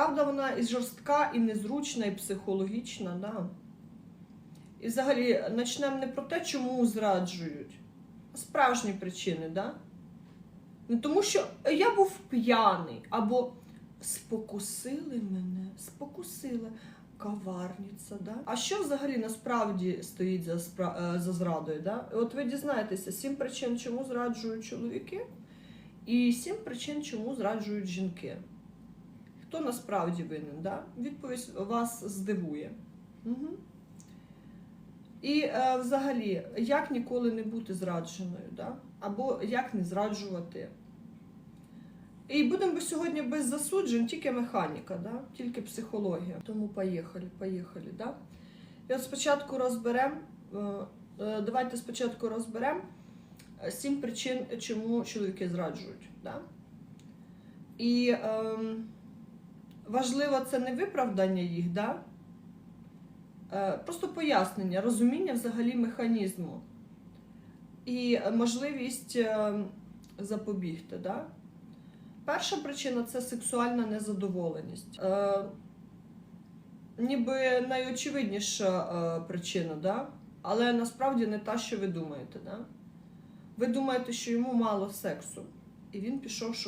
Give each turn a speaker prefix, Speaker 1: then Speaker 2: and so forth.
Speaker 1: Правда, вона і жорстка, і незручна, і психологічна, да. І взагалі почнемо не про те, чому зраджують, а справжні причини, да? Не тому, що я був п'яний, або спокусили мене, спокусили. Коварниця, да? А що взагалі насправді стоїть за, спра... е, за зрадою? Да? От ви дізнаєтеся сім причин, чому зраджують чоловіки, і сім причин, чому зраджують жінки. Хто насправді винен? Да? Відповідь вас здивує. Угу. І е, взагалі, як ніколи не бути зрадженою, да? або як не зраджувати. І будемо сьогодні без засуджень, тільки механіка, да? тільки психологія. Тому поїхали, поїхали. Да? І от спочатку розберемо, давайте спочатку розберемо сім причин, чому чоловіки зраджують. Да? І ем, важливо це не виправдання їх, да? Е, просто пояснення, розуміння взагалі механізму і можливість е, запобігти. Да? Перша причина це сексуальна незадоволеність. Е, ніби найочевидніша е, причина, да? але насправді не та, що ви думаєте. Да? Ви думаєте, що йому мало сексу, і він пішов.